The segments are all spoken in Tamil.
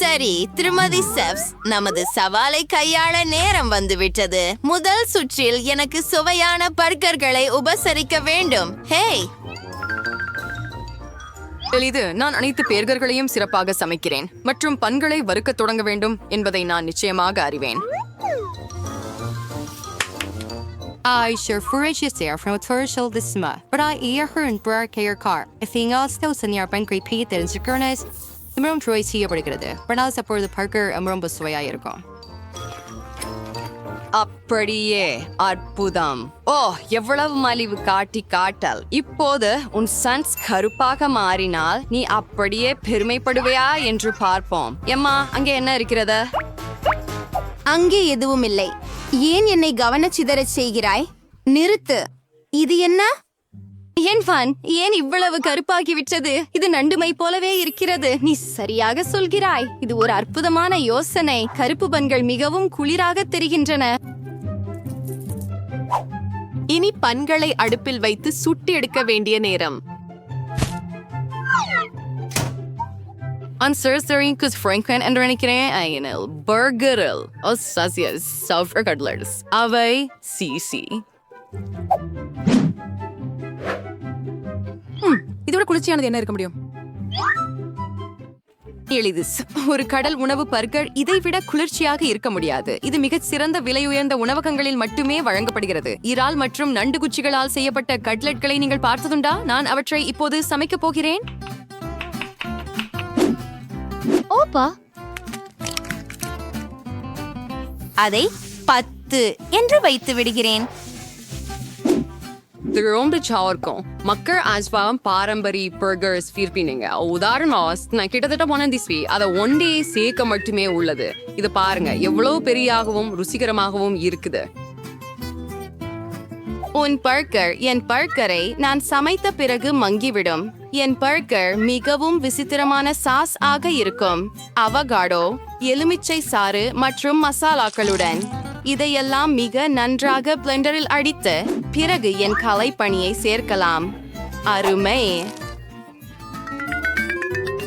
சரி திருமதி செப்ஸ் நமது சவாலை கையாள நேரம் வந்துவிட்டது. முதல் சுற்றில் எனக்கு சுவையான பர்கர்களை உபசரிக்க வேண்டும். ஹேய்! எளிது நான் அனைத்து பேர்களையும் சிறப்பாக சமைக்கிறேன். மற்றும் பண்களை வறுக்கத் தொடங்க வேண்டும் என்பதை நான் நிச்சயமாக அறிவேன். I sure furious there from a torsion this summer, but I ear her and break your car. If he else still send your bank repeat that is synchronized, room Troy செய்யப்படுகிறது ஆனால் அப்பொழுது பார்க்கர் ரொம்ப சுவையாக இருக்கும் அப்படியே அற்புதம் ஓ எவ்வளவு மலிவு காட்டி காட்டல். இப்போது உன் சன்ஸ் கருப்பாக மாறினால் நீ அப்படியே பெருமைப்படுவையா என்று பார்ப்போம். எம்மா அங்கே என்ன இருக்கிறது? அங்கே எதுவும் இல்லை. ஏன் என்னை கவனச்சிதறச் செய்கிறாய்? நிறுத்து. இது என்ன? ஏன் ஃபன்? ஏன் இவ்வளவு கருப்பாகி விட்டது? இது நண்டுமை போலவே இருக்கிறது. நீ சரியாக சொல்கிறாய். இது ஒரு அற்புதமான யோசனை. கருப்பு பன்கள் மிகவும் குளிராக தெரிகின்றன. இனி பன்களை அடுப்பில் வைத்து சுட்டி எடுக்க வேண்டிய நேரம். அன்சர்சரிங்கு ஃப்ராங்க்வன் என்று நினைக்கிறேன் ஐயனில் பர்கரில் சசியஸ் சவுஃபர் கட்லர்ஸ் அவை சிசி இதோட குளிர்ச்சியானது என்ன இருக்க முடியும்? எளிது. ஒரு கடல் உணவு பர்கர் இதைவிட குளிர்ச்சியாக இருக்க முடியாது. இது மிகச் சிறந்த விலை உயர்ந்த உணவகங்களில் மட்டுமே வழங்கப்படுகிறது. இறால் மற்றும் நண்டு குச்சிகளால் செய்யப்பட்ட கட்லெட்களை நீங்கள் பார்த்ததுண்டா? நான் அவற்றை இப்போது சமைக்கப் போகிறேன். ஓப்பா. அதை பத்து என்று வைத்து விடுகிறேன். ரொம்ப சாவர்க்கும் மக்கள் ஆஸ்வாகம் பாரம்பரிய பர்கர்ஸ் விரும்பினீங்க உதாரணம் நான் கிட்டத்தட்ட போன திஸ்வி அதை ஒன்டே சேர்க்க மட்டுமே உள்ளது. இது பாருங்க எவ்வளவு பெரியாகவும் ருசிகரமாகவும் இருக்குது. உன் பர்கர் என் பர்கரை நான் சமைத்த பிறகு மங்கிவிடும். என் பர்கர் மிகவும் விசித்திரமான சாஸ் ஆக இருக்கும். அவகாடோ எலுமிச்சை சாறு மற்றும் மசாலாக்களுடன் இதையெல்லாம் மிக நன்றாக பிளெண்டரில் அடித்து பிறகு என் கலைப்பணியை சேர்க்கலாம். அருமை.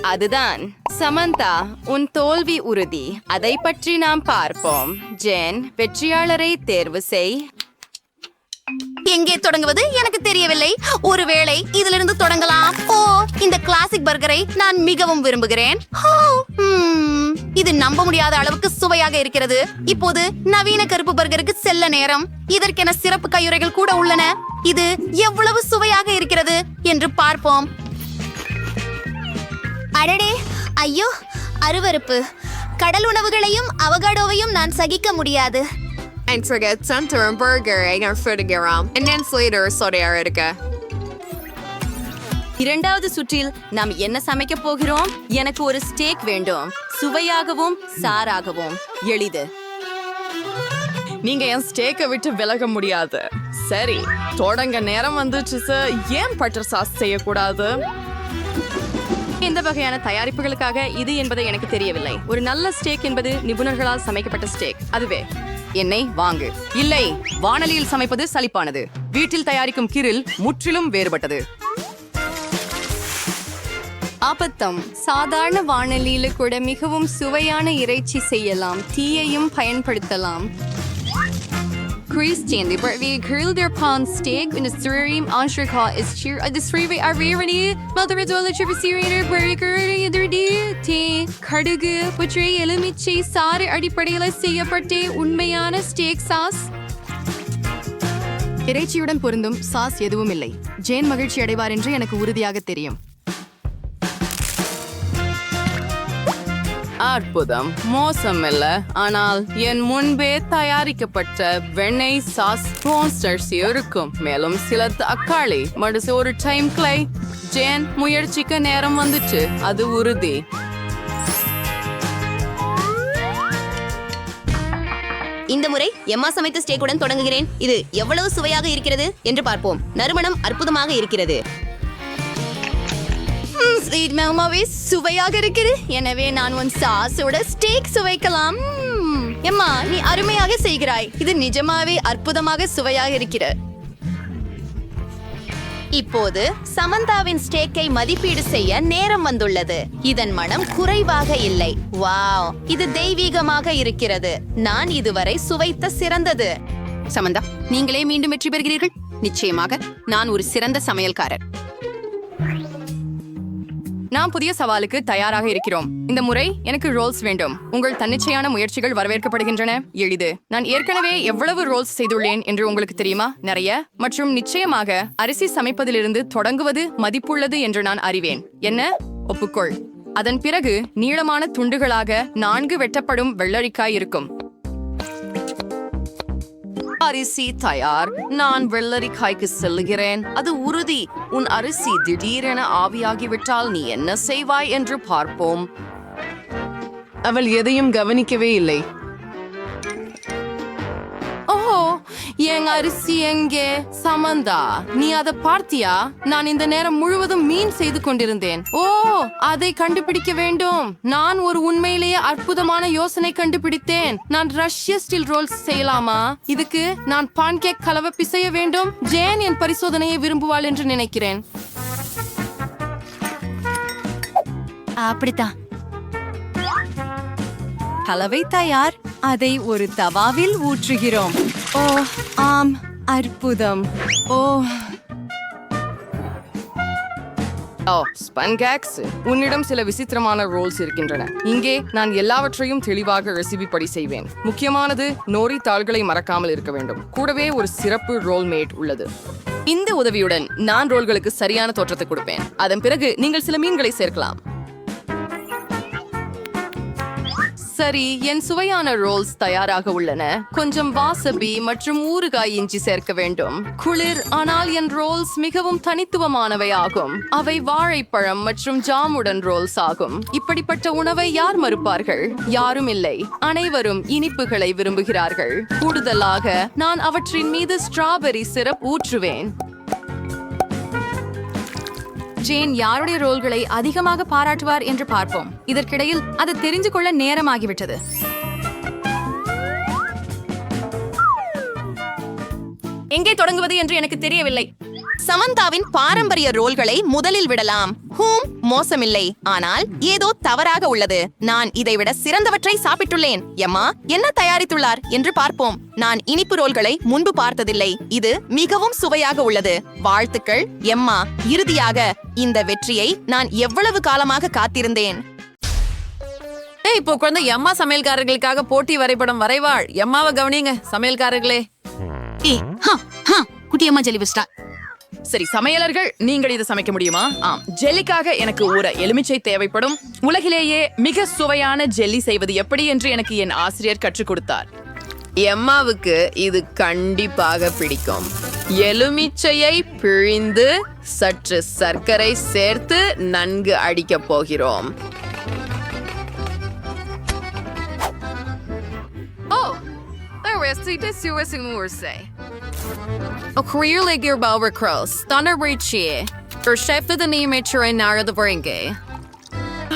அதுதான். சமந்தா உன் தோல்வி உறுதி. அதை பற்றி நாம் பார்ப்போம். ஜென் வெற்றியாளரை தேர்வு செய். எங்கே தொடங்குவது? எனக்கு தெரியவில்லை. ஒருவேளை இதிலிருந்து தொடங்கலாம். ஓ இந்த கிளாசிக் பர்கரை நான் மிகவும் விரும்புகிறேன். இது நம்ப முடியாத அளவுக்கு சுவையாக இருக்கிறது. இப்போது நவீன கருப்பு பர்கருக்கு செல்ல நேரம். இதற்கென சிறப்பு கையுறைகள் கூட உள்ளன. இது எவ்வளவு சுவையாக இருக்கிறது என்று பார்ப்போம். அடடே ஐயோ அருவருப்பு. கடல் உணவுகளையும் அவகாடோவையும் நான் சகிக்க முடியாது. And forget center and burger எங்கள் ஃபுடுகிறோம் And then later சொடையா இருக்க இரண்டாவது சுற்றில் நாம் என்ன சமைக்க போகிறோம்? எனக்கு ஒரு ஸ்டேக் வேண்டும். சுவையாகவும் சாராகவும் எளிது. நீங்க என் ஸ்டேக்கை விட்டு விலக முடியாது. சரி தொடங்க நேரம் வந்துச்சு சார் ஏன் பட்டர் சாஸ் செய்யக்கூடாது? எந்த வகையான தயாரிப்புகளுக்காக இது என்பதை எனக்கு தெரியவில்லை. ஒரு நல்ல ஸ்டேக் என்பது நிபுணர்களால் சமைக்கப்பட்ட ஸ்டேக் அதுவே. எண்ணெய் வாங்கு. இல்லை வானலியில் சமைப்பது சலிப்பானது வீட்டில் தயாரிக்கும் கிரில் முற்றிலும் வேறுபட்டது. ஆபத்தம். சாதாரண வானொலியில கூட மிகவும் சுவையான இறைச்சி செய்யலாம் தீயையும் பயன்படுத்தலாம். Christian, de bart vi grilled der pan steak in de stream anstrika is cheer at de stream are rarity mother dola tripsirator burger either di te kardugu putri எலுமிச்சை சாறு அடிப்படையில் செய்யப்பட்ட Unmayana, Steak Sauce. இறைச்சியுடன் பொருந்தும் சாஸ் எதுவும் இல்லை ஜேன் மகிழ்ச்சி அடைவார் என்று எனக்கு உறுதியாக தெரியும் அற்புதம் மோசம் இல்ல ஆனால் என் முன்பே தயாரிக்கப்பட்ட வெண்ணெய் சாஸ் ரோஸ்டர்ஸ் இருக்கும். மேலும் சில தக்காளி மடுசு ஒரு டைம் கிளை ஜேன் முயற்சிக்க நேரம் வந்துச்சு. அது உறுதி. இந்த முறை எம்மா சமைத்த ஸ்டேக்குடன் தொடங்குகிறேன். இது எவ்வளவு சுவையாக இருக்கிறது என்று பார்ப்போம். நறுமணம் அற்புதமாக இருக்கிறது. ஸ்வீட் சுவையாக இருக்குது. எனவே நான் உன் சாஸோட ஸ்டேக் சுவைக்கலாம். எம்மா நீ அருமையாக செய்கிறாய். இது நிஜமாவே அற்புதமாக சுவையாக இருக்கிற இப்போது சமந்தாவின் ஸ்டேக்கை மதிப்பீடு செய்ய நேரம் வந்துள்ளது. இதன் மனம் குறைவாக இல்லை. வாவ் இது தெய்வீகமாக இருக்கிறது. நான் இதுவரை சுவைத்த சிறந்தது. சமந்தா நீங்களே மீண்டும் வெற்றி பெறுகிறீர்கள்? நிச்சயமாக நான் ஒரு சிறந்த சமையல்காரர். நாம் புதிய சவாலுக்கு தயாராக இருக்கிறோம். இந்த முறை எனக்கு ரோல்ஸ் வேண்டும். உங்கள் தன்னிச்சையான முயற்சிகள் வரவேற்கப்படுகின்றன. எளிது. நான் ஏற்கனவே எவ்வளவு ரோல்ஸ் செய்துள்ளேன் என்று உங்களுக்கு தெரியுமா? நிறைய. மற்றும் நிச்சயமாக அரிசி சமைப்பதிலிருந்து தொடங்குவது மதிப்புள்ளது என்று நான் அறிவேன். என்ன? ஒப்புக்கொள். அதன் பிறகு நீளமான துண்டுகளாக நான்கு வெட்டப்படும் வெள்ளரிக்காய் இருக்கும். அரிசி தயார். நான் வெள்ளரிக்காய்க்கு செல்லுகிறேன். அது உறுதி. உன் அரிசி திடீரென ஆவியாகிவிட்டால் நீ என்ன செய்வாய் என்று பார்ப்போம். அவள் எதையும் கவனிக்கவே இல்லை. என் அரிசி எங்கே? சமந்தா நீ அதை பார்த்தியா? நான் இந்த நேரம் முழுவதும் மீன் செய்து கொண்டிருந்தேன். ஓ அதை கண்டுபிடிக்க வேண்டும். நான் ஒரு உண்மையிலேயே அற்புதமான யோசனை கண்டுபிடித்தேன். நான் ரஷ்ய ஸ்டில் ரோல்ஸ் செய்யலாமா? இதுக்கு நான் பான்கேக் கலவை பிசைய வேண்டும். ஜேன் என் பரிசோதனையை விரும்புவாள் என்று நினைக்கிறேன். அப்படித்தான். கலவை தயார். அதை ஒரு தவாவில் ஊற்றுகிறோம். ஓ ஆம் அற்புதம் ஓ ஓ ஸ்பன்கேக்ஸ் உன்னிடம் சில விசித்திரமான ரோல்ஸ் இருக்கின்றன. இங்கே நான் எல்லாவற்றையும் தெளிவாக ரெசிபி படி செய்வேன். முக்கியமானது நோரி தாள்களை மறக்காமல் இருக்க வேண்டும். கூடவே ஒரு சிறப்பு ரோல் மேட் உள்ளது. இந்த உதவியுடன் நான் ரோல்களுக்கு சரியான தோற்றத்தை கொடுப்பேன். அதன் பிறகு நீங்கள் சில மீன்களை சேர்க்கலாம். சரி என் சுவையான ரோல்ஸ் தயாராக உள்ளன. கொஞ்சம் வாசபி மற்றும் ஊறுகாய் இஞ்சி சேர்க்க வேண்டும். குளிர் ஆனால் என் ரோல்ஸ் மிகவும் தனித்துவமானவை ஆகும். அவை வாழைப்பழம் மற்றும் ஜாமுடன் ரோல்ஸ் ஆகும். இப்படிப்பட்ட உணவை யார் மறுப்பார்கள்? யாரும் இல்லை. அனைவரும் இனிப்புகளை விரும்புகிறார்கள். கூடுதலாக நான் அவற்றின் மீது ஸ்ட்ராபெரி சிரப் ஊற்றுவேன். ஜேன் யாருடைய ரோல்களை அதிகமாக பாராட்டுவார் என்று பார்ப்போம். இதற்கிடையில் அது தெரிந்து கொள்ள நேரமாகிவிட்டது. எங்கே தொடங்குவது என்று எனக்கு தெரியவில்லை. சமந்தாவின் பாரம்பரிய ரோல்களை முதலில் விடலாம். ஹூம் மோசமில்லை. ஆனால் ஏதோ தவறாக உள்ளது. நான் இதைவிட சிறந்தவற்றை சாப்பிட்டுள்ளேன். எம்மா என்ன தயாரித்துள்ளார் என்று பார்ப்போம். நான் இனிப்பு ரோல்களை முன்பு பார்த்ததில்லை. இது மிகவும் சுவையாக உள்ளது. வாழ்த்துக்கள் எம்மா. இறுதியாக இந்த வெற்றியை நான் எவ்வளவு காலமாக காத்திருந்தேன். இப்போ குழந்தை எம்மா சமையல்காரர்களுக்காக போட்டி வரைபடம் வரைவாள். எம்மாவை கவனிங்க சமையல்காரர்களே. குட்டியம்மா ஜெலிவிஸ்டா சரி சமையலர்கள் நீங்கள் இதை சமைக்க முடியுமா? ஆம் ஜெல்லிக்காக எனக்கு ஒரு எலுமிச்சை தேவைப்படும். உலகிலேயே மிக சுவையான ஜெல்லி செய்வது எப்படி என்று எனக்கு என் ஆசிரியர் கற்றுக் கொடுத்தார். எம்மாவுக்கு இது கண்டிப்பாக பிடிக்கும். எலுமிச்சையை பிழிந்து சற்று சர்க்கரை சேர்த்து நன்கு அடிக்கப் போகிறோம். Och reerlegger Bauer Cross, Thunder Richie, for chef the name in Nara the Bringe.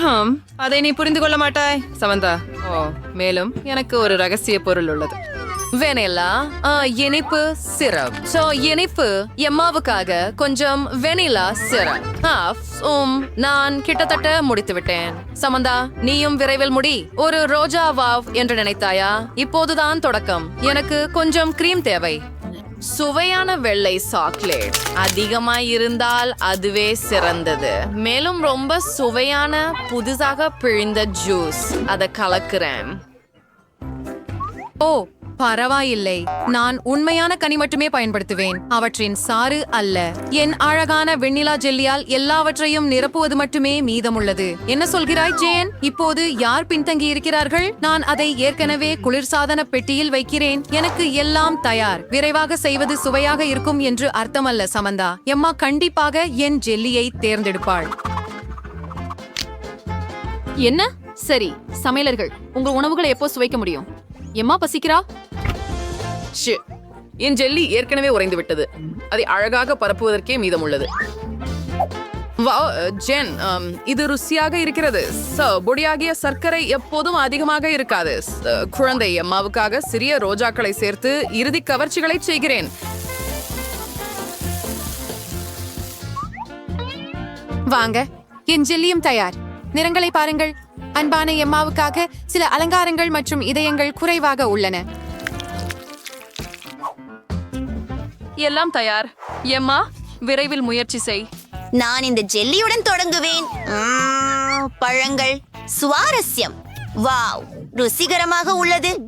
hum அதை நீ புரிந்து கொள்ள மாட்டாய் சமந்தா ஓ மேலும் எனக்கு ஒரு ரகசிய பொருள் உள்ளது வெனிலா ஆ, இனிப்பு சிரப். சோ இனிப்பு எம்மாவுக்காக கொஞ்சம் வெனிலா சிரப். உம் நான் கிட்டத்தட்ட முடித்து விட்டேன் சமந்தா நீயும் விரைவில் முடி. ஒரு ரோஜா வாவ் என்று நினைத்தாயா? இப்போதுதான் தொடக்கம். எனக்கு கொஞ்சம் கிரீம் தேவை. சுவையான வெள்ளை சாக்லேட். அதிகமா இருந்தால் அதுவே சிறந்தது. மேலும் ரொம்ப சுவையான புதுசாக பிழிந்த ஜூஸ். அதை கலக்குறேன். ஓ பரவாயில்லை. நான் உண்மையான கனி மட்டுமே பயன்படுத்துவேன். அவற்றின் சாறு அல்ல. என் அழகான வெண்ணிலா ஜெல்லியால் எல்லாவற்றையும் நிரப்புவது மட்டுமே மீதமுள்ளது. என்ன சொல்கிறாய் ஜேன்? இப்போது யார் பின்தங்கி இருக்கிறார்கள் நான் அதை ஏற்கனவே குளிர்சாதன பெட்டியில் வைக்கிறேன். எனக்கு எல்லாம் தயார். விரைவாக செய்வது சுவையாக இருக்கும் என்று அர்த்தமல்ல சமந்தா. எம்மா கண்டிப்பாக என் ஜெல்லியை தேர்ந்தெடுப்பாள். என்ன? சரி சமையலர்கள் உங்கள் உணவுகளை எப்போ சுவைக்க முடியும்? எம்மா பசிக்கிறா? என் ஜெல்லி ஏற்கனவே உறைந்து விட்டது. அதை அழகாக பரப்புவதற்கே மீதமுள்ளது. வாவ், ஜென் இது ருசியாக இருக்கிறது. பொடியாகிய சர்க்கரை எப்போதும் அதிகமாக இருக்காது. குழந்தை அம்மாவுக்காக சிறிய ரோஜாக்களை சேர்த்து இறுதி கவர்ச்சிகளை செய்கிறேன். வாங்க என் ஜெல்லியும் தயார். நிறங்களை பாருங்கள். அன்பான எம்மாவுக்காக சில அலங்காரங்கள் மற்றும் இதயங்கள் குறைவாக உள்ளன. எல்லாம் தயார். எம்மா விரைவில் முயற்சி செய். நான் இந்த ஜெல்லியுடன் தொடங்குவேன். பழங்கள். சுவாரஸ்யம். வாவ் ருசிகரமாக உள்ளது.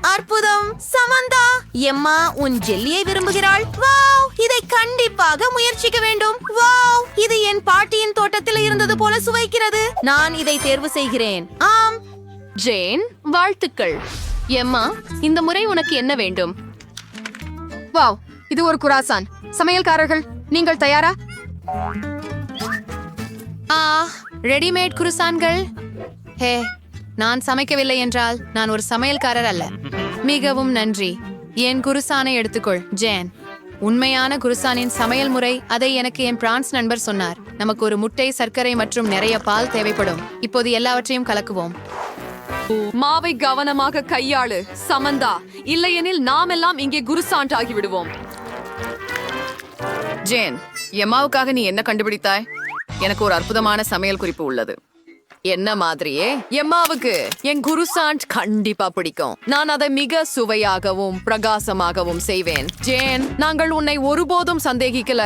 அற்புதம். சமந்தா எம்மா உன் ஜெல்லியை விரும்புகிறாள். வாவ் இதை கண்டிப்பாக முயற்சிக்க வேண்டும். வாவ் இது என் பாட்டியின் தோட்டத்தில் இருந்தது போல சுவைக்கிறது. நான் இதை தேர்வு செய்கிறேன். ஆம். ஜேன் வாழ்த்துக்கள். எம்மா இந்த முறை உனக்கு என்ன வேண்டும்? வாவ் இது ஒரு குராசான். சமையல்காரர்கள் நீங்கள் தயாரா? ஆ ரெடிமேட் குருசான்கள். ஹே நான் சமைக்கவில்லை என்றால் நான் ஒரு சமையல்காரர் அல்ல. மிகவும் நன்றி. என் குருசானை எடுத்துக்கொள் ஜேன். உண்மையான குருசானின் சமையல் முறை அதை எனக்கு என் பிரான்ஸ் நண்பர் சொன்னார். நமக்கு ஒரு முட்டை சர்க்கரை மற்றும் நிறைய பால் தேவைப்படும். இப்போது எல்லாவற்றையும் கலக்குவோம். மாவை கவனமாக கையாளு சமந்தா. இல்லையெனில் நாமெல்லாம் இங்கே குருசாண்ட் ஆகிவிடுவோம் ஜேன் எம்மாவுக்காக நீ என்ன கண்டுபிடித்தாய்? எனக்கு ஒரு அற்புதமான சமையல் குறிப்பு உள்ளது. என்ன மாதிரியே? எம்மாவுக்கு என் குருசாண்ட் கண்டிப்பா பிடிக்கும். நான் அதை மிக சுவையாகவும் பிரகாசமாகவும் செய்வேன். ஜேன் நாங்கள் உன்னை ஒருபோதும் சந்தேகிக்கல.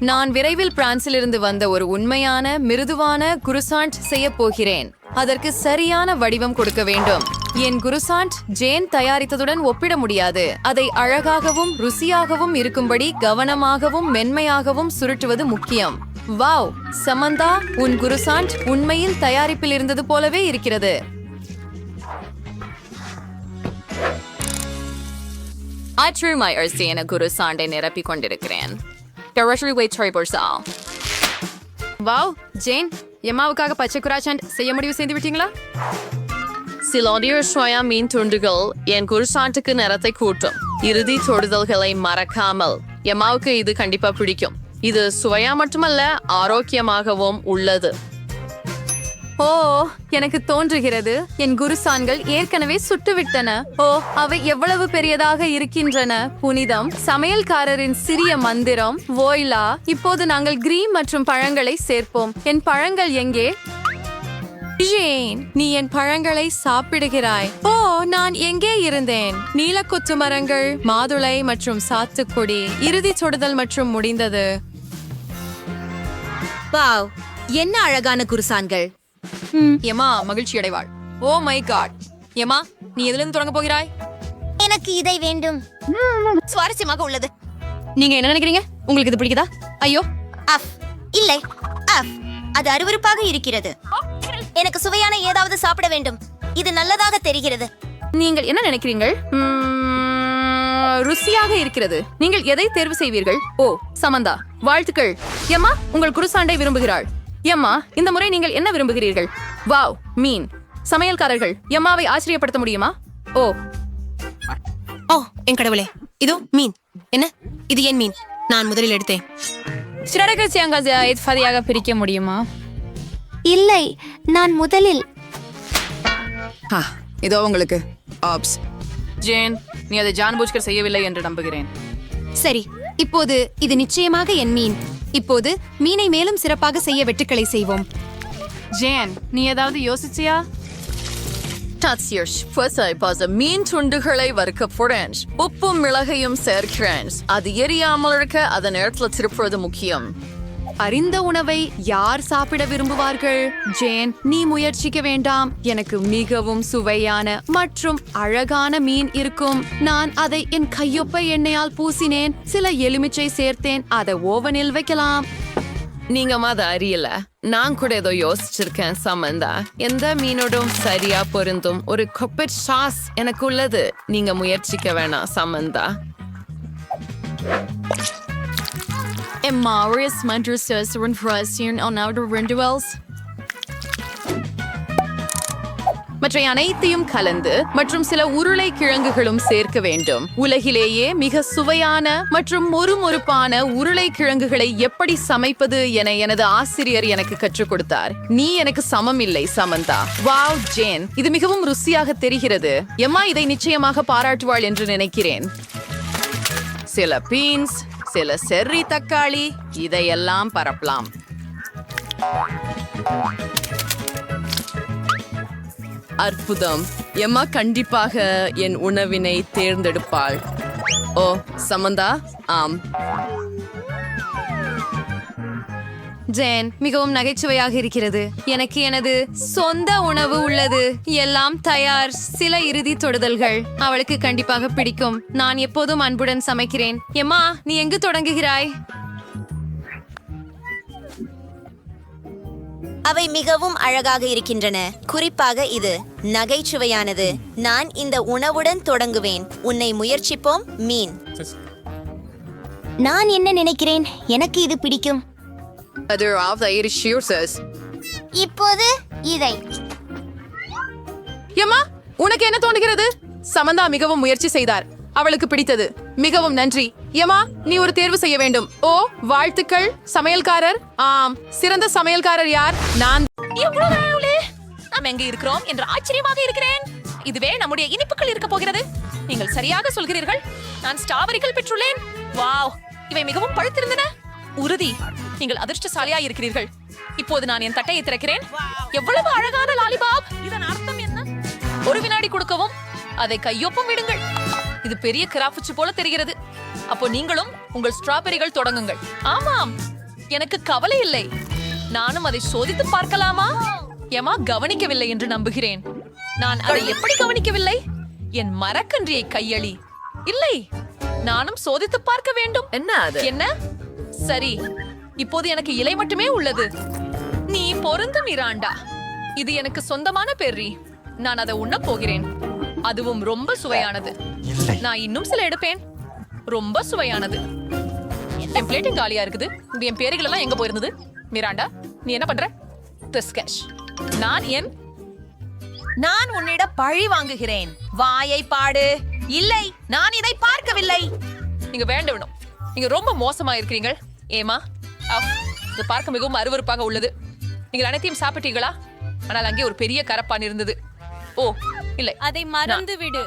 நான் விரைவில் பிரான்சிலிருந்து வந்த ஒரு உண்மையான மிருதுவான குருசாண்ட் செய்ய போகிறேன். அதற்கு சரியான வடிவம் கொடுக்க வேண்டும். என் குருசாண்ட் ஜேன் தயாரித்ததுடன் ஒப்பிட முடியாது. அதை அழகாகவும் ருசியாகவும் இருக்கும்படி கவனமாகவும் மென்மையாகவும் சுருட்டுவது முக்கியம். வாவ்! சமந்தா உன் குருசாண்ட் உண்மையில் தயாரிப்பில் இருந்தது போலவே இருக்கிறது. ஆற்றுமாய் அரிசி என குருசாண்டை நிரப்பிக் கொண்டிருக்கிறேன். Terrestrial weight tribal wow Jane எம்மாவுக்காக பச்சை குராச்சண்ட் செய்ய முடிவு செய்து விட்டீங்களா சிலோடியர் சோயா மீன் துண்டுகள் என் குருசாண்டுக்கு நிறத்தை கூட்டும். இறுதி தொடுதல்களை மறக்காமல். எம்மாவுக்கு இது கண்டிப்பா பிடிக்கும். இது சுவையா மட்டுமல்ல ஆரோக்கியமாகவும் உள்ளது. ஓ எனக்கு தோன்றுகிறது. என் குருசான்கள் ஏற்கனவே சுட்டுவிட்டன. ஓ அவை எவ்வளவு பெரியதாக இருக்கின்றன. புனிதம் சமையல்காரரின் சிறிய மந்திரம் வோய்லா இப்போது நாங்கள் கிரீம் மற்றும் பழங்களை சேர்ப்போம். என் பழங்கள் எங்கே? ஜேன் நீ என் பழங்களை சாப்பிடுகிறாய். ஓ நான் எங்கே இருந்தேன்? நீலக்கொத்து மரங்கள் மாதுளை மற்றும் சாத்துக்குடி. இறுதி சுடுதல் மற்றும் முடிந்தது. வாவ் என்ன அழகான குருசான்கள். எம்மா மகிழ்ச்சி அடைவாள் ஓ மை காட். எம்மா நீ எதிலிருந்து தொடங்க போகிறாய்? எனக்கு இதை வேண்டும். சுவாரஸ்யமாக உள்ளது. நீங்க என்ன நினைக்கிறீங்க? உங்களுக்கு இது பிடிக்குதா? ஐயோ. அஃப். இல்லை. அஃப். அது அருவருப்பாக இருக்கிறது. எனக்கு சுவையான ஏதாவது சாப்பிட வேண்டும். இது நல்லதாக தெரிகிறது. நீங்கள் என்ன நினைக்கிறீர்கள்? உம், ருசியாக இருக்கிறது. நீங்கள் எதை தேர்வு செய்வீர்கள்? ஓ சமந்தா வாழ்த்துக்கள். எம்மா உங்கள் குருசாண்டை விரும்புகிறாள். எம்மா இந்த முறை நீங்கள் என்ன விரும்புகிறீர்கள்? வாவ் மீன். சமையல்காரர்கள் எம்மாவை ஆச்சரியப்படுத்த முடியுமா? ஓ. ஓ என் கடவுளே இதோ மீன். என்ன? இது என் மீன்? நான் முதலில் எடுத்தேன். சரியாக பிரிக்க முடியுமா? இல்லை நான் முதலில். இதோ உங்களுக்கு. ஆப்ஸ். ஜேன் நீ அதை ஜான்பூஜ்கர் செய்யவில்லை என்று நம்புகிறேன். சரி இப்போது இது நிச்சயமாக என் மீன். இப்போது மீனை மேலும் சிறப்பாக செய்ய வெட்டுக்களை செய்வோம். ஜேன் நீ ஏதாவது யோசிச்சியா? புதுசாய் பாச மீன் துண்டுகளை வறுக்க போறேன். உப்பும் மிளகையும் சேர்க்கிறேன். அது எரியாமல் இருக்க அதன் நேரத்துல திருப்புறது முக்கியம். அறிந்த உணவை யார் சாப்பிட விரும்புவார்கள்? ஜேன் நீ முயற்சிக்க வேண்டாம். எனக்கு மிகவும் சுவையான மற்றும் அழகான மீன் இருக்கும். நான் அதை என் கையொப்ப எண்ணெயால் பூசினேன். சில எலுமிச்சை சேர்த்தேன். அதை ஓவனில் வைக்கலாம். நீங்க மாத அறியல நான் கூட ஏதோ யோசிச்சிருக்கேன் சம்மந்தா எந்த மீனோடும் சரியா பொருந்தும். ஒரு கொப்பட் சாஸ் எனக்கு உள்ளது. நீங்க முயற்சிக்க வேணாம் சம்மந்தா Emma, Marius Manchester und Frasian on our renduels. மற்ற அனைத்தையும் கலந்து மற்றும் சில உருளை கிழங்குகளும் சேர்க்க வேண்டும். உலகிலேயே மிக சுவையான மற்றும் மொறுமொறுப்பான உருளை கிழங்குகளை எப்படி சமைப்பது என எனது ஆசிரியர் எனக்கு கற்றுக் கொடுத்தார். நீ எனக்கு சமம் இல்லை சமந்தா. Wow Jane. இது மிகவும் ருசியாக தெரிகிறது. எம்மா இதை நிச்சயமாக பாராட்டுவாள் என்று நினைக்கிறேன். சில பீன்ஸ் சில செர்ரி தக்காளி இதையெல்லாம் பரப்பலாம். அற்புதம். எம்மா கண்டிப்பாக என் உணவினை தேர்ந்தெடுப்பாள். ஓ சமந்தா? ஆம். ஜேன் மிகவும் நகைச்சுவையாக இருக்கிறது. எனக்கு எனது சொந்த உணவு உள்ளது. எல்லாம் தயார் சில இறுதி தொடுதல்கள். அவளுக்கு கண்டிப்பாக பிடிக்கும். நான் எப்போதும் அன்புடன் சமைக்கிறேன். எம்மா நீ எங்கு தொடங்குகிறாய்? அவை மிகவும் அழகாக இருக்கின்றன. குறிப்பாக இது நகைச்சுவையானது. நான் இந்த உணவுடன் தொடங்குவேன். உன்னை முயற்சிப்போம் மீன். நான் என்ன நினைக்கிறேன்? எனக்கு இது பிடிக்கும். Other of the Irish uses. இப்போது இதை. எம்மா உனக்கு என்ன தோணுகிறது சமந்தா மிகவும் முயற்சி செய்தார். அவளுக்கு பிடித்தது. மிகவும் நன்றி. எம்மா நீ ஒரு தேர்வு செய்ய வேண்டும். ஓ வாழ்த்துக்கள். சமையல்காரர்? ஆம். சிறந்த சமையல்காரர் யார்? நான். நாம் எங்க இருக்கிறோம் என்று ஆச்சரியமாக இருக்கிறேன். இதுவே நம்முடைய இனிப்புகள் இருக்க போகிறது. நீங்கள் சரியாக சொல்கிறீர்கள். நான் ஸ்ட்ராபெரிகள் பெற்றுள்ளேன். வாவ் இவை மிகவும் பழுத்திருந்தன. உறுதி. நீங்கள் அதிர்ஷ்டசாலியா இருக்கிறீர்கள். இப்போது நான் என் தட்டையை திறக்கிறேன். எவ்வளவு அழகான லாலிபாப். இதன் அர்த்தம் என்ன? ஒரு வினாடி கொடுக்கவும் அதை கையொப்பம் விடுங்கள். இது பெரிய கிராஃபிச்சு போல தெரிகிறது. அப்போ நீங்களும் உங்கள் ஸ்ட்ராபெரிகள் தொடங்குங்கள். ஆமாம் எனக்கு கவலை இல்லை. நானும் அதை சோதித்து பார்க்கலாமா? ஏமா கவனிக்கவில்லை என்று நம்புகிறேன். நான் அதை எப்படி கவனிக்கவில்லை? என் மரக்கன்றியை கையளி. இல்லை நானும் சோதித்து பார்க்க வேண்டும். என்ன அது? என்ன? சரி இப்போது எனக்கு இலை மட்டுமே உள்ளது. நீ பொருந்து மிராண்டா. இது எனக்கு சொந்தமான பெர்ரி நான் அதை உண்ண போகிறேன். அதுவும் ரொம்ப சுவையானது. நான் இன்னும் சில எடுப்பேன். ரொம்ப சுவையானது. என் பிளேட்டிங் காலியா இருக்குது. என் பேருகள் எல்லாம் எங்க போயிருந்தது? மிராண்டா நீ என்ன பண்ற? டிஸ்கஷ் நான் என் நான் உன்னிடம் பழி வாங்குகிறேன். வாயை பாடு. இல்லை நான் இதை பார்க்கவில்லை. நீங்க வேண்டவனும். நீங்க ரொம்ப மோசமா இருக்கிறீங்க ஏமா இது பார்க்க மிகவும் அருவருப்பாக உள்ளது. நீங்கள் அனைத்தையும் சாப்பிட்டீங்களா ஆனால் அங்கே ஒரு பெரிய கரப்பான் இருந்தது. ஓ இல்லை. அதை மறந்து விடு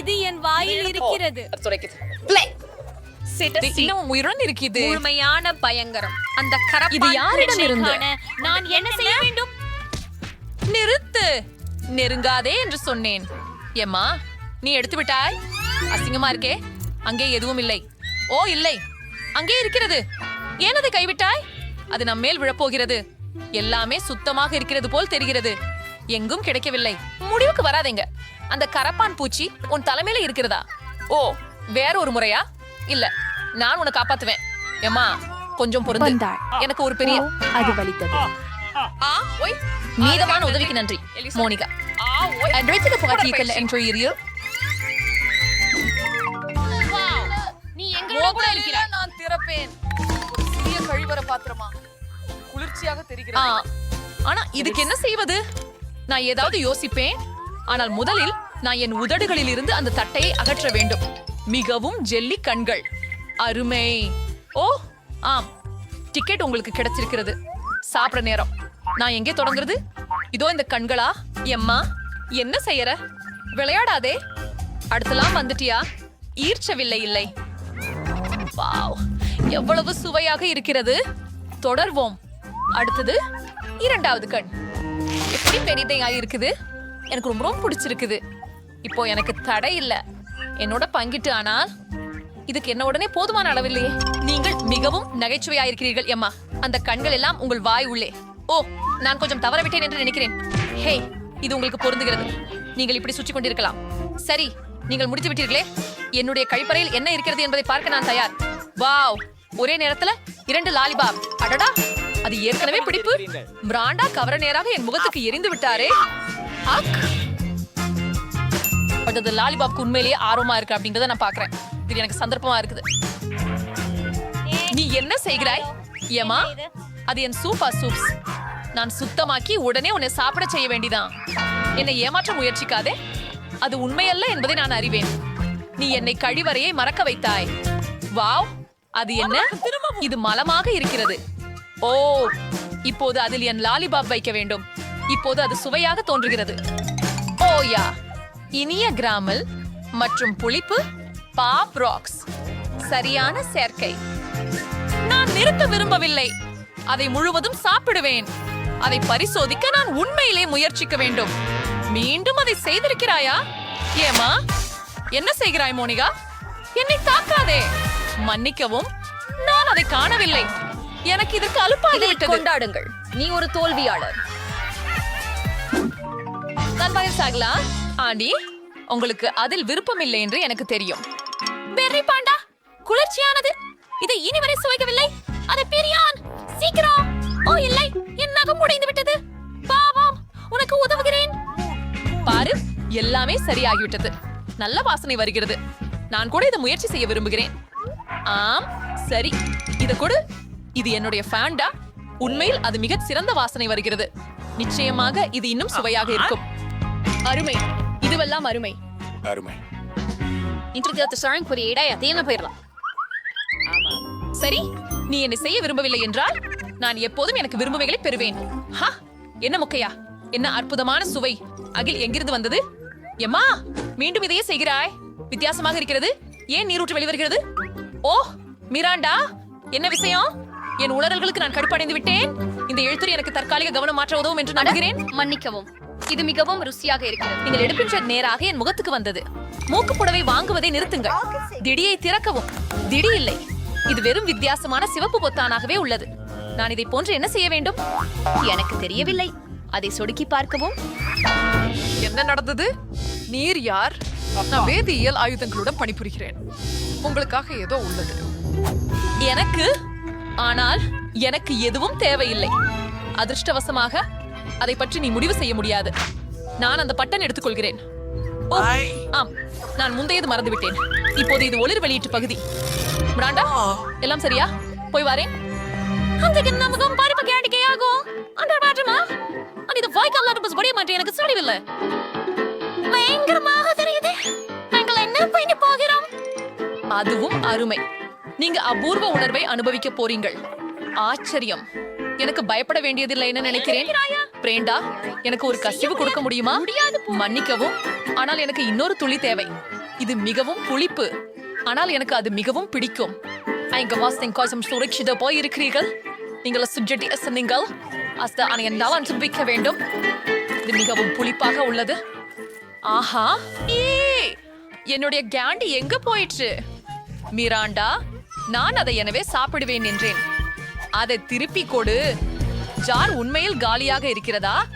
இது என் வாயில் இருக்கிறது. இன்னும் உயிருடன் இருக்குது முழுமையான பயங்கரம். அந்த கரப்பான் இது யாரிடம் இருந்து? நான் என்ன செய்ய வேண்டும்? நிறுத்து. நெருங்காதே என்று சொன்னேன். ஏம்மா நீ எடுத்து விட்டாய் அசிங்கமா இருக்கே. அங்கே எதுவும் இல்லை. ஓ இல்லை. அங்கே இருக்கிறது. ஏன் அதை கைவிட்டாய்? அது நம் மேல் விழப்போகிறது. எல்லாமே சுத்தமாக இருக்கிறது போல் தெரிகிறது. எங்கும் கிடைக்கவில்லை. முடிவுக்கு வராதீங்க. அந்த கரப்பான் பூச்சி உன் தலைமையில இருக்கிறதா? ஓ வேற ஒரு முறையா? இல்ல நான் உன்னை காப்பாத்துவேன். ஏம்மா கொஞ்சம் பொருந்து. எனக்கு ஒரு பெரிய அது வலித்தது. ஆ ஓய். நீதமான உதவிக்கு நன்றி. மோனிகா. நீ எங்களோட கூட இருக்கிறாய் திறப்பேன் சிறிய கழிவற பாத்திரமா? குளிர்ச்சியாக தெரிகிறது. ஆனா இதுக்கு என்ன செய்வது? நான் ஏதாவது யோசிப்பேன். ஆனால் முதலில் நான் என் உதடுகளில் இருந்து அந்த தட்டையை அகற்ற வேண்டும். மிகவும் ஜெல்லி கண்கள். அருமை. ஓ ஆம். டிக்கெட் உங்களுக்கு கிடைச்சிருக்கிறது. சாப்பிட நேரம். நான் எங்கே தொடங்குறது? இதோ இந்த கண்களா? எம்மா என்ன செய்யற? விளையாடாதே. அடுத்தலாம் வந்துட்டியா? ஈர்ச்சவில்லை இல்லை. வாவ். எவ்வளவு சுவையாக இருக்கிறது? தொடர்வோம். அடுத்தது இரண்டாவது கண். எப்படி பெரிதையா இருக்குது எனக்கு ரொம்ப ரொம்ப பிடிச்சிருக்குது. இப்போ எனக்கு தடை இல்ல. என்னோட பங்கிட்டு ஆனால் இதுக்கு என்ன உடனே போதுமான அளவில்லையே நீங்கள் மிகவும் நகைச்சுவையாயிருக்கிறீர்கள் எம்மா. அந்த கண்கள் எல்லாம் உங்கள் வாய் உள்ளே. ஓ நான் கொஞ்சம் தவறவிட்டேன் என்று நினைக்கிறேன். ஹே இது உங்களுக்கு பொருந்துகிறது. நீங்கள் இப்படி சுற்றி கொண்டிருக்கலாம். சரி நீங்கள் முடித்து விட்டீர்களே. என்னுடைய கழிப்பறையில் என்ன இருக்கிறது என்பதை பார்க்க நான் தயார். வாவ் ஒரே நேரத்துல இரண்டு லாலிபாப் அடடா அது ஏற்கனவே பிடிப்பு. பிராண்டா கவர நேராக என் முகத்துக்கு எரிந்து விட்டாரே. அக் பட் அது லாலிபாப்க்கு உண்மையிலேயே ஆர்வமா இருக்கு அப்படிங்கறத நான் பாக்குறேன். இது எனக்கு சந்தர்ப்பமா இருக்குது. நீ என்ன செய்கிறாய்? ஏமா அது என் சூப்பா சூப்ஸ் நான் சுத்தமாக்கி உடனே உன்னை சாப்பிட செய்ய வேண்டிதான். என்னை ஏமாற்ற முயற்சிக்காதே. அது உண்மையல்ல என்பதை நான் அறிவேன். நீ என்னை கழிவறையை மறக்க வைத்தாய். வாவ் அது என்ன? இது மலமாக இருக்கிறது. ஓ இப்போது அதில் என் லாலிபாப் வைக்க வேண்டும். இப்போது அது சுவையாக தோன்றுகிறது. ஓயா இனிய கிராமல் மற்றும் புளிப்பு பாப் ராக்ஸ். சரியான சேர்க்கை. நான் நிறுத்த விரும்பவில்லை. அதை முழுவதும் சாப்பிடுவேன். அதை பரிசோதிக்க நான் உண்மையிலே முயற்சிக்க வேண்டும். மீண்டும் அதை செய்திருக்கிறாயா? ஏமா என்ன செய்கிறாய் மோனிகா? என்னை தாக்காதே. மன்னிக்கவும். நான் அதை காணவில்லை. எனக்கு இதற்கு அலுப்பாகி விட்டது. கொண்டாடுங்கள். நீ ஒரு தோல்வியாளர். நான் வயசாகலாம் ஆண்டி உங்களுக்கு அதில் விருப்பம் இல்லை என்று எனக்கு தெரியும். பெர்ரி பாண்டா குளிர்ச்சியானது. இதை இனி வரை சுவைக்கவில்லை. அது பெரியான் சீக்கிரம். ஓ இல்லை. என் நகம் உடைந்து விட்டது. பாவம் உனக்கு உதவுகிறேன். பாரு எல்லாமே சரியாகிவிட்டது. நல்ல வாசனை வருகிறது. நான் கூட இதை முயற்சி செய்ய விரும்புகிறேன். ஆம் சரி. இத கொடு. இது என்னுடைய ஃபேண்டா உண்மையில் அது மிக சிறந்த வாசனை வருகிறது. நிச்சயமாக இது இன்னும் சுவையாக இருக்கும். அருமை. இதுவெல்லாம் அருமை. அருமை. இன்றைக்கு புரிய இடைய தேன போயிடலாம் சரி நீ என்னை செய்ய விரும்பவில்லை என்றால் நான் எப்போதும் எனக்கு விரும்புவைகளை பெறுவேன். ஹா என்ன முக்கையா? என்ன அற்புதமான சுவை. அகில் எங்கிருந்து வந்தது? எம்மா மீண்டும் இதையே செய்கிறாய். வித்தியாசமாக இருக்கிறது. ஏன் நீரூற்று வெளிவருகிறது? ஓ மிராண்டா என்ன விஷயம்? என் உணரல்களுக்கு நான் கடுப்படைந்து விட்டேன். இந்த எழுத்துரு எனக்கு தற்காலிக கவனம் மாற்ற உதவும் என்று நம்புகிறேன். மன்னிக்கவும். இது மிகவும் ருசியாக இருக்கிறது. நீங்கள் எடுக்கின்ற நேராக என் முகத்துக்கு வந்தது. மூக்கு புடவை வாங்குவதை நிறுத்துங்கள். திடியை திறக்கவும். திடி இல்லை. இது வெறும் வித்தியாசமான சிவப்பு பொத்தானாகவே உள்ளது. நான் இதை போன்று என்ன செய்ய வேண்டும்? எனக்கு தெரியவில்லை. அதை சொடுக்கி பார்க்கவும். என்ன நடந்தது? நீர் யார்? நான் வேதியியல் ஆயுதங்களுடன் பணிபுரிகிறேன். உங்களுக்காக ஏதோ உள்ளது. எனக்கு? ஆனால் எனக்கு எதுவும் தேவையில்லை. அதிர்ஷ்டவசமாக அதை பற்றி நீ முடிவு செய்ய முடியாது. நான் அந்த பட்டன் எடுத்துக்கொள்கிறேன். ஆம். நான் முந்தையது மறந்துவிட்டேன். இப்போது இது ஒளிர் வெளியீட்டு பகுதி. பிராண்டா எல்லாம் சரியா? போய் வரேன். அந்த நமக்கும் பருப்பு கேண்டிக்கையாகும் அந்த மாற்றமா? அது இது வாய்க்கால் அடுப்பு படிய மாட்டேன் எனக்கு சொல்லவில்லை. பயங்கரமாக தெரியுது. நாங்கள் என்ன பண்ணி போகிறோம் அதுவும் அருமை. நீங்க அபூர்வ உணர்வை அனுபவிக்க போறீங்கள். ஆச்சரியம். எனக்கு பயப்பட வேண்டியதில்லை என்ன நினைக்கிறேன்? பிரேண்டா எனக்கு ஒரு கசிவு கொடுக்க முடியுமா? மன்னிக்கவும். ஆனால் எனக்கு இன்னொரு துளி தேவை. இது மிகவும் புளிப்பு. ஆனால் எனக்கு அது மிகவும் பிடிக்கும். ஐங்க வாஸ்திங் கோசம் சுரட்சித போய் இருக்கிறீர்கள் நீங்கள் சுஜட்டி நீங்கள் அஸ்த அணைய என்னால் சுபிக்க வேண்டும். இது மிகவும் புளிப்பாக உள்ளது. ஆஹா. ஏ என்னுடைய கேண்டி எங்க போயிற்று? மிராண்டா நான் அதை எனவே சாப்பிடுவேன் என்றேன். அதை திருப்பி கொடு. ஜார் உண்மையில் காலியாக இருக்கிறதா?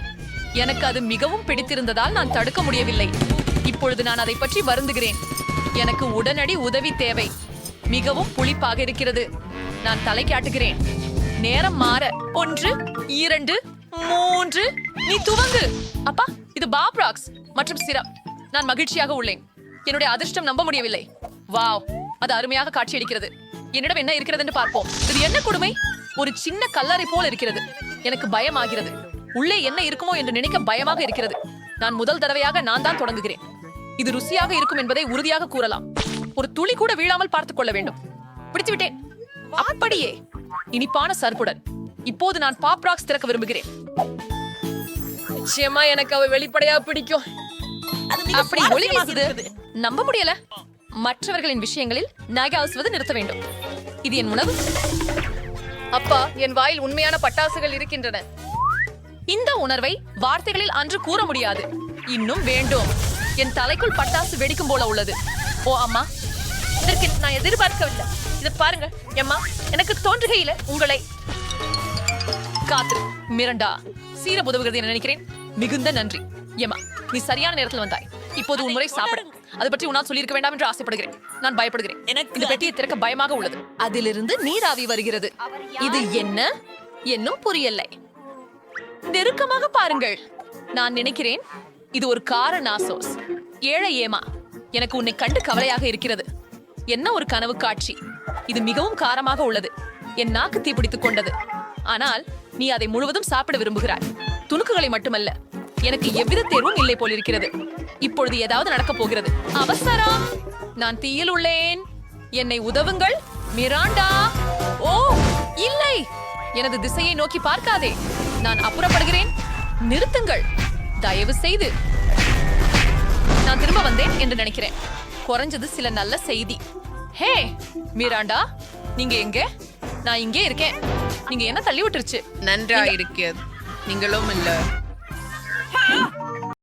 எனக்கு அது மிகவும் பிடித்திருந்ததால் நான் தடுக்க முடியவில்லை. இப்பொழுது நான் அதை பற்றி வருந்துகிறேன். எனக்கு உடனடி உதவி தேவை. மிகவும் புளிப்பாக இருக்கிறது. நான் தலை காட்டுகிறேன். நேரம் மாற. ஒன்று இரண்டு மூன்று. நீ துவங்கு. அப்பா இது பாப்ராக்ஸ் மற்றும் சிரப் நான் மகிழ்ச்சியாக உள்ளேன். என்னுடைய அதிர்ஷ்டம் நம்ப முடியவில்லை. வாவ். அது அருமையாக காட்சியளிக்கிறது. என்னிடம் என்ன இருக்கிறது என்று பார்ப்போம். இது என்ன கொடுமை? ஒரு சின்ன கல்லறை போல் இருக்கிறது. எனக்கு பயமாகிறது. உள்ளே என்ன இருக்குமோ என்று நினைக்க பயமாக இருக்கிறது. நான் முதல் தடவையாக நான் தான் தொடங்குகிறேன். இது ருசியாக இருக்கும் என்பதை உறுதியாக கூறலாம். ஒரு துளி கூட வீழாமல் பார்த்துக் கொள்ள வேண்டும். பிடித்து விட்டேன் அப்படியே. இனிப்பான சர்ப்புடன். இப்போது நான் பாப்ராக்ஸ் திறக்க விரும்புகிறேன். நிச்சயமா எனக்கு அவ வெளிப்படையா பிடிக்கும். அப்படி ஒளி வீசுது. நம்ப முடியல. மற்றவர்களின் விஷயங்களில் நகையாசுவது நிறுத்த வேண்டும். இது என் உணவு. அப்பா என் வாயில் உண்மையான பட்டாசுகள் இருக்கின்றன. இந்த உணர்வை வார்த்தைகளில் அன்று கூற முடியாது. இன்னும் வேண்டும். என் தலைக்குள் பட்டாசு வெடிக்கும் போல உள்ளது. ஓ அம்மா. இதற்கு நான் எதிர்பார்க்கவில்லை. இதை பாருங்க எம்மா. எனக்கு தோன்றுகையில உங்களை. காத்து மிரண்டா. சீர உதவுகிறது என நினைக்கிறேன். மிகுந்த நன்றி. ஏமா நீ சரியான நேரத்தில் வந்தாய். இப்போது உன் முறை சாப்பிடு. அது பற்றி உன்னால் சொல்லியிருக்க வேண்டாம் என்று ஆசைப்படுகிறேன். நான் பயப்படுகிறேன். இந்த பெட்டியை திறக்க பயமாக உள்ளது. அதிலிருந்து நீராவி வருகிறது. இது என்ன? என்னும் புரியலை. நெருக்கமாக பாருங்கள். நான் நினைக்கிறேன் இது ஒரு கார நாசோஸ் ஏழை ஏமா எனக்கு உன்னை கண்டு கவலையாக இருக்கிறது. என்ன ஒரு கனவு காட்சி. இது மிகவும் காரமாக உள்ளது. என் நாக்கு தீப்பிடித்துக் கொண்டது. ஆனால் நீ அதை முழுவதும் சாப்பிட விரும்புகிறாய். துணுக்குகளை மட்டுமல்ல எனக்கு எவ்வித தேர்வும் இல்லை போல் இருக்கிறது இப்பொழுது ஏதாவது நடக்கப் போகிறது. அவசரம். நான் தீயில் உள்ளேன். என்னை உதவுங்கள். மிராண்டா. ஓ இல்லை. எனது திசையை நோக்கி பார்க்காதே. நான் அப்புறப்படுகிறேன். நிறுத்துங்கள். தயவு செய்து. நான் திரும்ப வந்தேன் என்று நினைக்கிறேன். குறைஞ்சது சில நல்ல செய்தி. ஹே மீராண்டா. நீங்க எங்க? நான் இங்கே இருக்கேன். நீங்க என்ன தள்ளி விட்டுருச்சு? நன்றா இருக்கிறது. நீங்களும் இல்ல.